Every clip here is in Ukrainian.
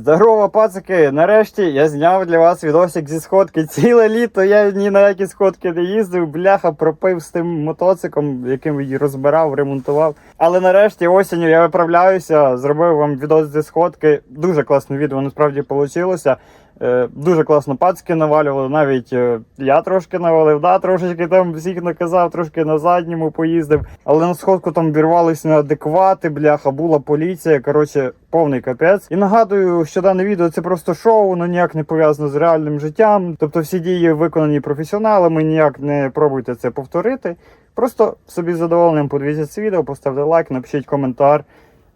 Здорово, пацики! Нарешті я зняв для вас відосик зі сходки. Ціле літо я ні на які сходки не їздив, бляха пропив з тим мотоциком, яким її розбирав, ремонтував. Але нарешті осінню я виправляюся, зробив вам відос зі сходки. Дуже класне відео насправді вийшло. Е, дуже класно пацки навалювали, навіть е, я трошки навалив, да, трошечки там всіх наказав, трошки на задньому поїздив. Але на сходку там вірвалися неадеквати, бляха, була поліція. Коротше, повний капець. І нагадую, що дане відео це просто шоу, воно ніяк не пов'язано з реальним життям. Тобто всі дії виконані професіоналами, ніяк не пробуйте це повторити. Просто собі задоволенням подивіться це відео, поставте лайк, напишіть коментар.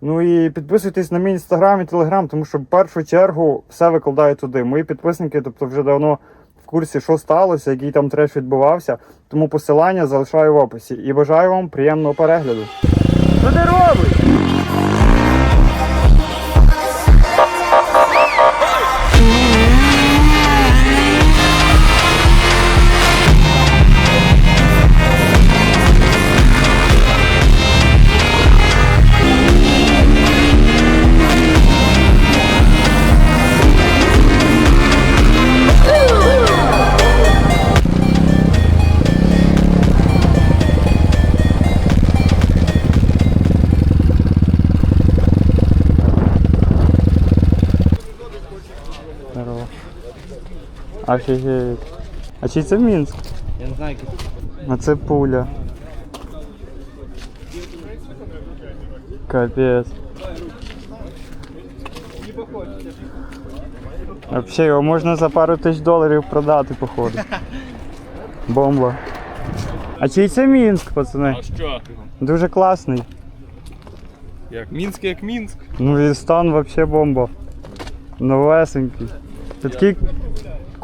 Ну і підписуйтесь на мій інстаграм і телеграм, тому що в першу чергу все викладаю туди. Мої підписники, тобто вже давно в курсі, що сталося, який там треш відбувався. Тому посилання залишаю в описі. І бажаю вам приємного перегляду. Що ти робиш? Офігеть. А чи це Мінськ? Я не знаю, А це пуля. Капець. Вообще його можна за пару тисяч доларів продати, походу. Бомба. А чий це Мінськ, пацани? А що? Дуже класний. Як Мінськ, як Мінськ. Ну і стан вообще бомба. Новесенький. Ти такий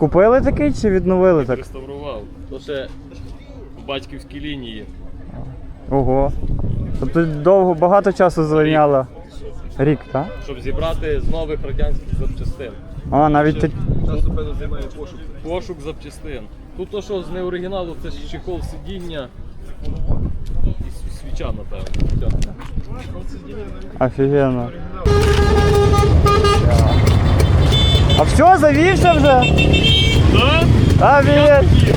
купили такий чи відновили так? Реставрував. То ще в батьківській лінії. Ого. Тобто довго багато часу зайняло. Рік, так? Щоб зібрати з нових радянських запчастин. А, навіть так. Пошук запчастин. Тут то, що з неоригіналу, це ж чехол сидіння і свіча, напевно. Офігенно. А все, завівся вже? Да? Офігеть!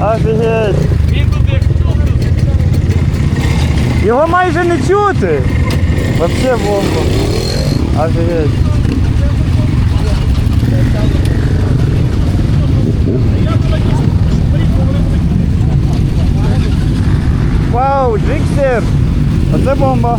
Офігеть! Він тут як Його майже не чути! Вообще бомба. Офігеть. Вау, джиксер! Оце бомба.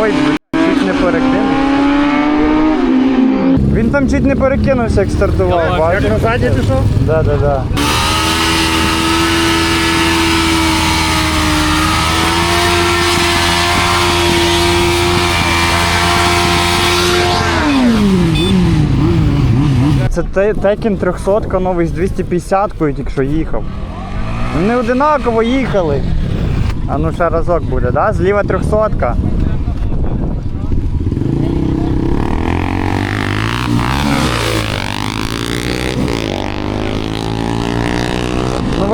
Ой, блін, чуть не перекинув. Він там чуть не перекинувся, як стартував. Бачиш? як назаді пішов? Да, да, да. Це Те- Tekken 300 новий з 250-кою тільки що їхав. Вони одинаково їхали. А ну ще разок буде, да? Зліва 300.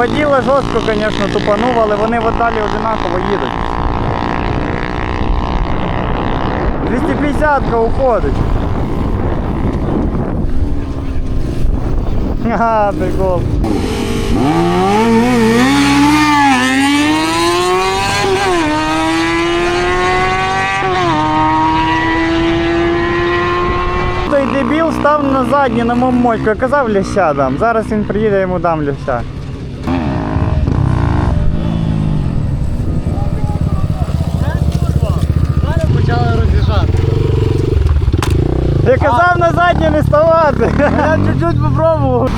Воділа жорстко, звісно, тупанув, але вони далі одинаково їдуть. 250-ка уходить. Ага, прикол. Дебіл став на заднє на моєму мочку. Я казав ляща дам. Зараз він приїде, йому дам ляща. Казав на заднє не ставати. Я чуть-чуть попробував.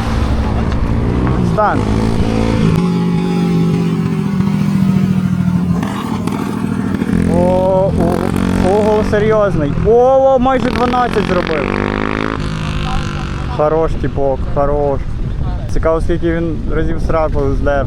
Стан. О, ого, серйозний. О, майже 12 зробив. Хорош типок, хорош. Цікаво, скільки він разів сраку здер.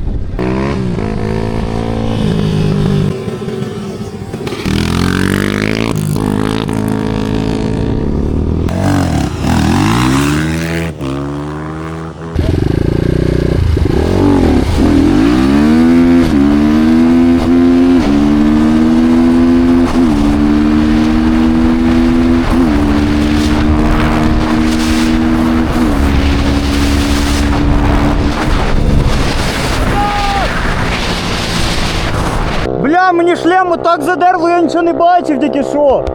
Мені так задерло, я нічого не бачив, тільки що.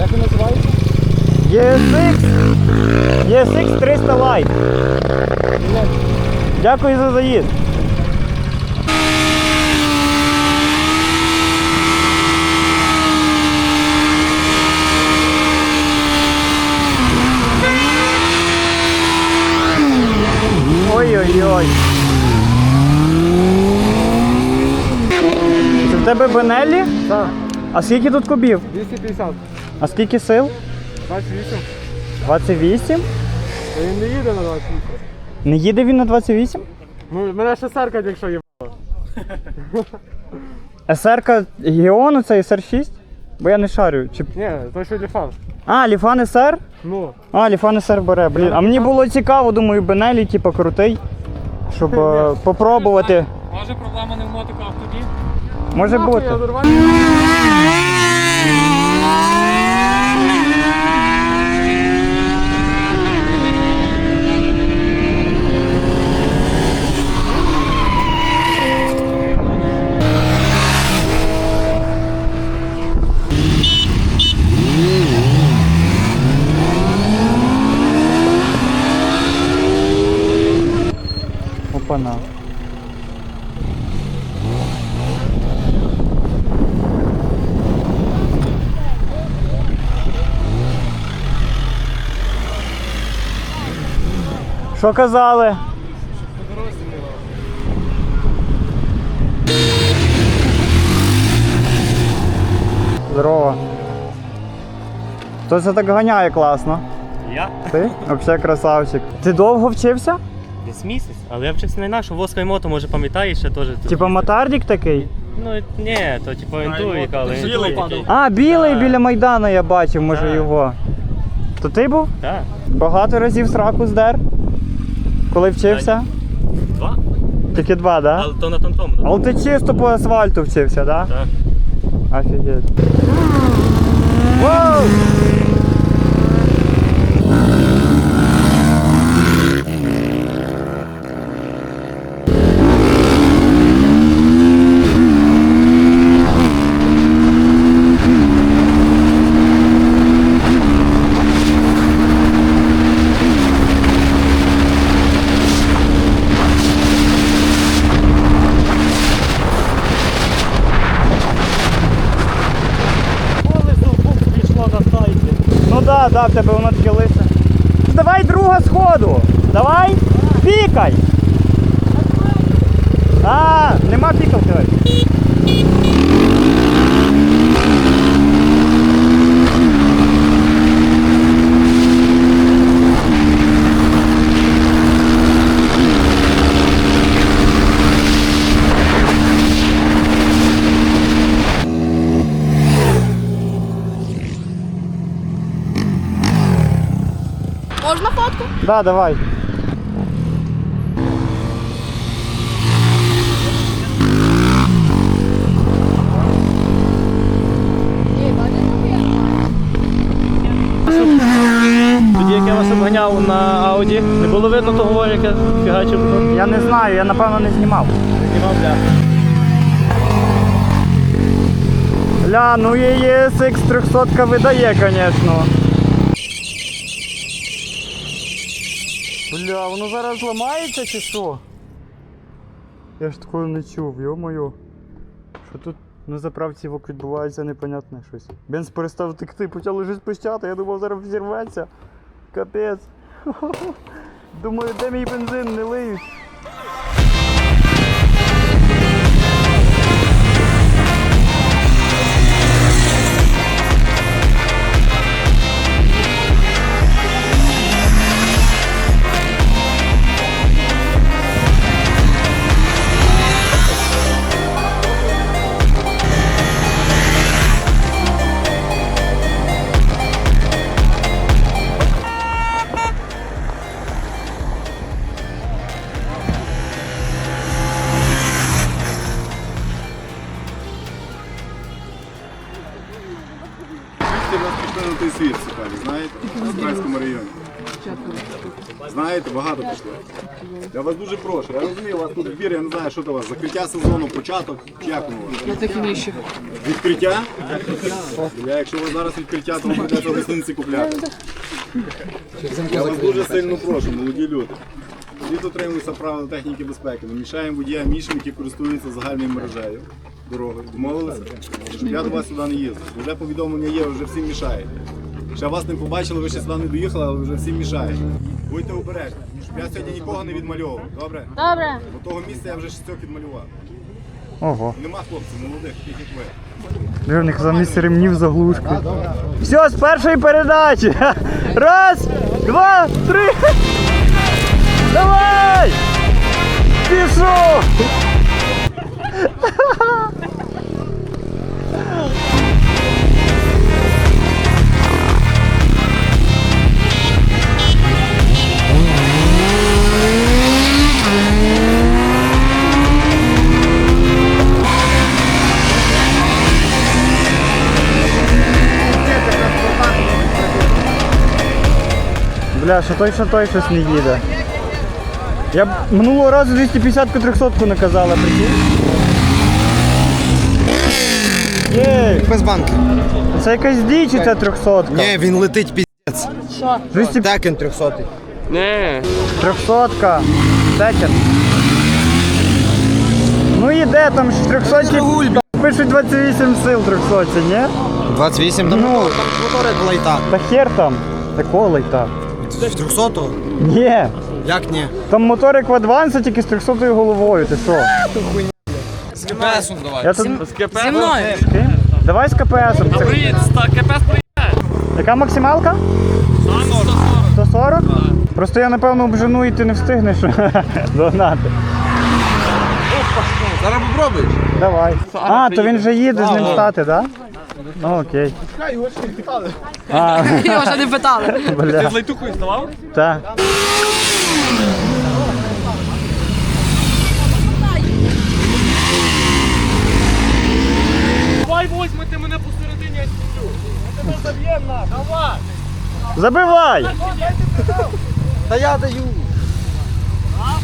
Як він називається? ESX. ESX 300 Lite. Дякую за заїзд. Ой-ой-ой. Це в тебе Бенеллі? Так. А скільки тут кубів? 250. А скільки сил? 28. 28? Та він не їде на 28. Не їде він на 28? Ну, мене ще серка, якщо є. СР Геону це SR6? Бо я не шарю. Чи... Ні, то що ліфан. А, Ліфан СР? Ну, А, Ліфан СР бере. Блін. А мені було цікаво, думаю, Бенелі, типу, крутий. Щоб е, попробувати. Може проблема не в мотиках тоді? Може бути. Опана. Що казали? Здорово. Хто це так ганяє класно? Я? Ти? Взагалі красавчик. Ти довго вчився? Десь місяць, але я вчився не інакше, воска мото, може пам'ятаєш, ще теж. тут Типа їздив. мотардік такий? Ну ні, то типу індуїк, але індуїк. який. А, білий біля Майдану я бачив, може Так. його. То ти був? Так, Багато разів сраку здер? Коли вчився? два. Тільки два, так? Да? Але то на тонтому. Але ти чисто по асфальту вчився, так? Так. Да? Офігеть. Воу! Колесо в бок пішло на сайті. Ну да, в тебе воно таке лисе. Давай друга сходу. Давай. Пікай. А, нема пікалки. Можна фотку? Да, давай. Тоді як я вас обганяв на Ауді, не було видно того, як я фігачив. Я не знаю, я напевно не знімав. Знімав бля. Ля, ну її SX 300 видає, звісно. Бля, воно зараз ламається чи що? Я ж такого не чув, йо-моє. Що тут на заправці відбувається непонятне щось. Бенз перестав текти, почав щось пищати, я думав зараз взірветься. Капець. Думаю, де мій бензин не лиють. Я вас дуже прошу. Я розумію, у вас тут двір, я не знаю, що до вас. Закриття сезону, початок, чи як воно у вас? На такі віщі. Відкриття? Я, якщо вас зараз відкриття, то ви прийдете гостинці купляти. Я вас дуже сильно прошу, молоді люди. Всі дотримуються правил техніки безпеки. Ми мішаємо водіям іншим, які користуються загальною мережею дорогою. Домовилися? Щоб я до вас сюди не їздив. Вже повідомлення є, вже всім мішаєте. Ще вас не побачили, ви ще сюди не доїхали, але вже всім мішаєте. Будьте обережні, я сьогодні нікого не відмальовував. Добре? Добре. До того місця я вже шістьох відмалював. Ого. Нема хлопців молодих, таких як ви. Них замість ремнів заглушки. Все, з першої передачі. Раз, два, три. Давай! Пішов! Бля, що той, що той щось не їде. Я б минулого разу 250-ку 300-ку наказала, прикинь. Єй! Без банки. Це якась діч, чи це 300-ка? Ні, він летить піздець. 200 Текен 300. 300-ка. Секер. Ну іде там ж 300 Пишуть 28 сил 300, ні? 28, там, Ну. ну, там мотори лайта. Та хер там. Такого лайта. З 300-го? Ні. Як ні? Там моторик в адвансі тільки з 300 головою, ти що? З КПСом давай. Я тут... Зі мною. Ти? Давай з КПСом. Так, КПС Яка максималка? 140? Просто я напевно обжену і ти не встигнеш догнати. Зараз попробуєш. Давай. А, то він вже їде з ним стати, так? Ну окей. А, Його ще не питали. бля. лайтухою здавав? Так. Давай возьмете мене посередині, я сидю. Я тебе заб'єм на, давай. Забивай! Та я даю. Бля.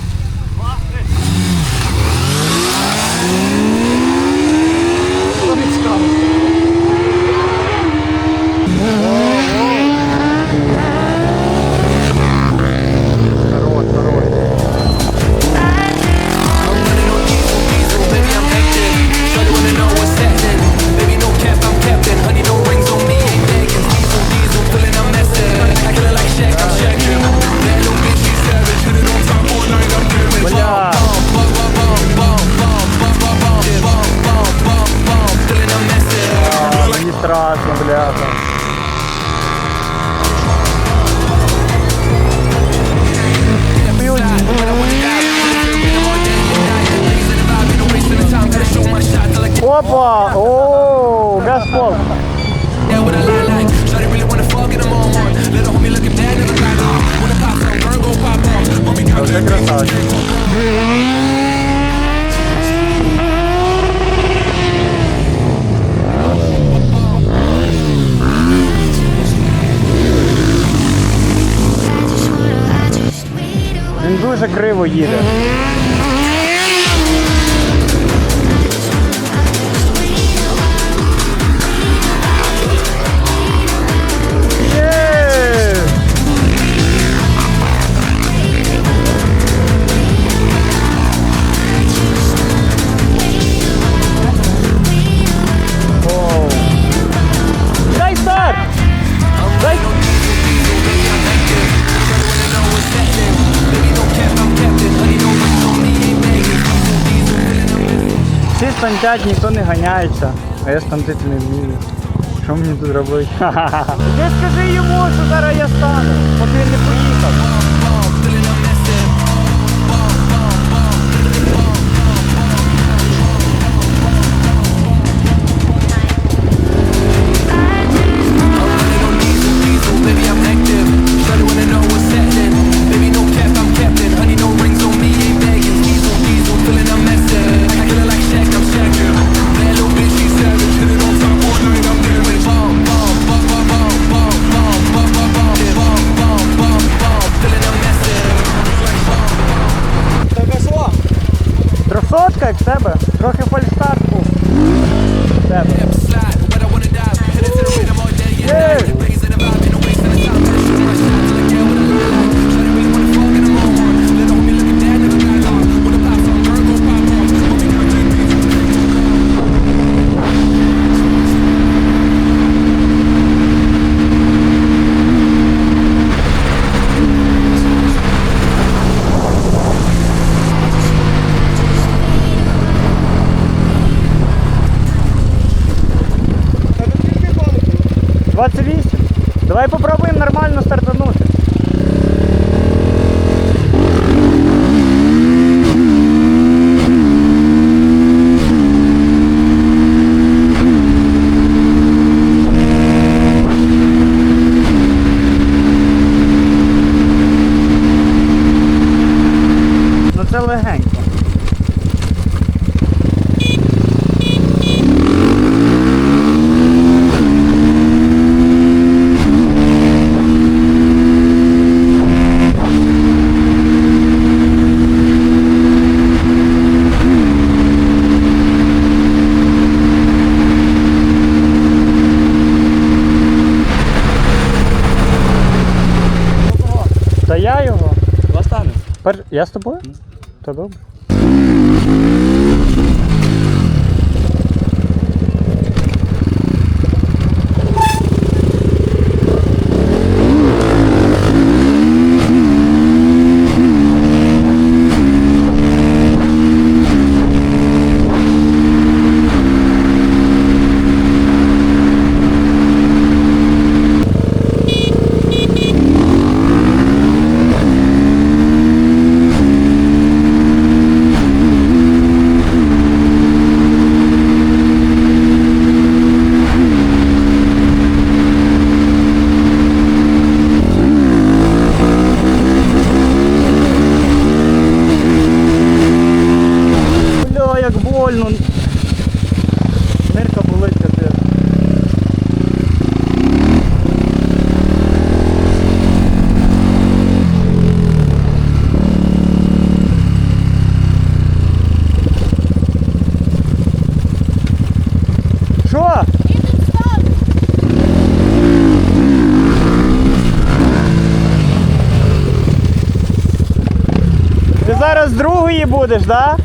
Дуже криво їде. Всі ніхто не ганяється, а я стантити не вмію. Що мені тут робити? Ти скажи йому, що зараз я стану, поки він не поїхав. Я з тобою? Та добре. Бля, як больно. Нирка болить капець. Що? Ти зараз будеш. Да?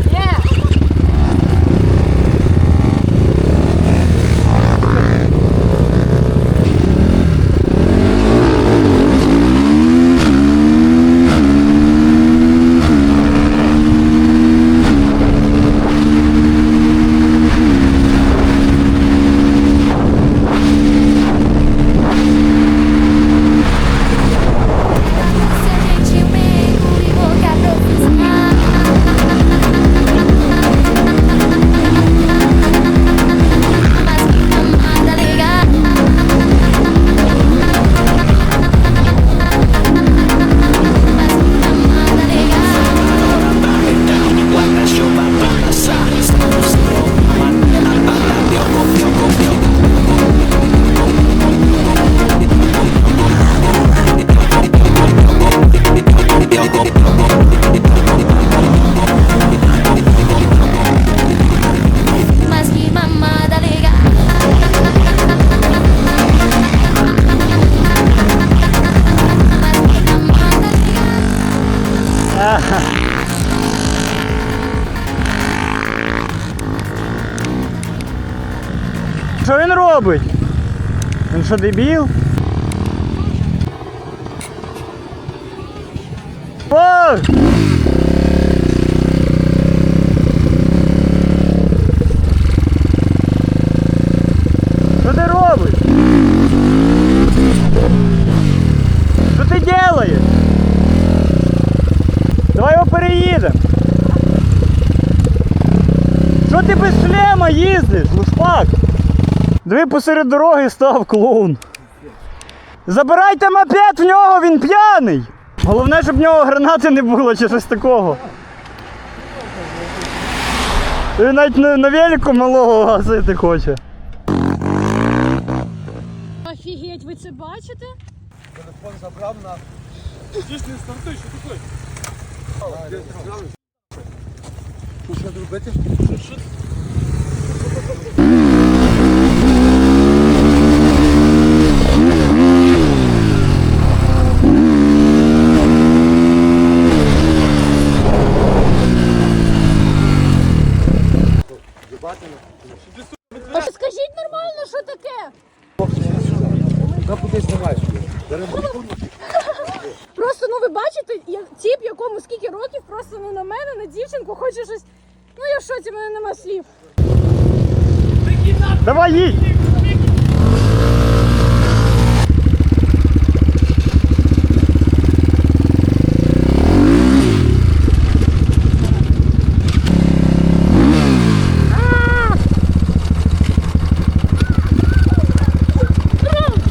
Що він робить? Він що, дебіл? О! Що ти робиш? Що ти робиш? Давай його переїдемо. Що ти без шлема їздиш, лушпак? Диви посеред дороги став клоун. Забирайте мопед в нього, він п'яний. Головне, щоб в нього гранати не було чи щось такого. Він навіть на, на велику малого гасити хоче. Офігеть, ви це бачите? Телефон забрав на... Дістий стантуй, Що робити? Скажіть на дівчинку, хоче щось. Ну я в шоці, в мене нема слів. Давай їдь!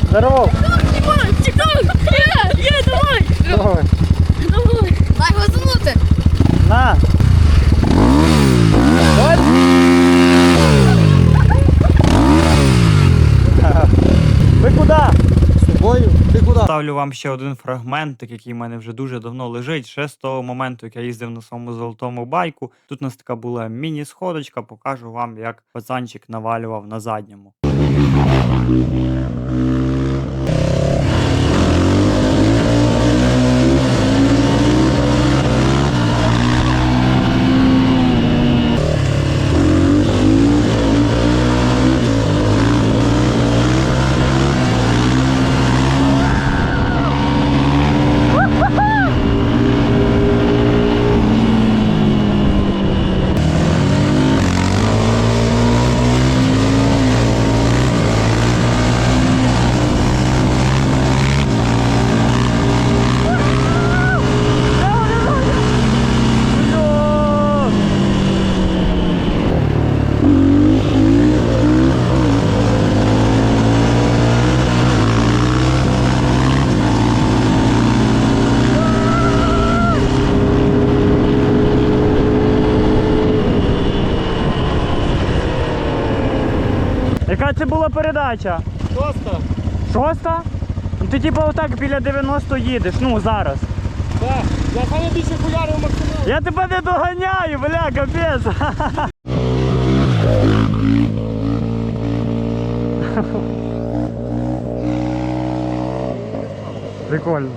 Здорово! Ти куди? Ставлю вам ще один фрагментик, який в мене вже дуже давно лежить. Ще з того моменту, як я їздив на своєму золотому байку. Тут у нас така була міні-сходочка, покажу вам, як пацанчик навалював на задньому. Яка це була передача? Шоста. Шоста? Ну ти типу отак біля 90 їдеш, ну зараз. Так. Я саме більше кулярів максимально. Я тебе не доганяю, бля, капець. Прикольно.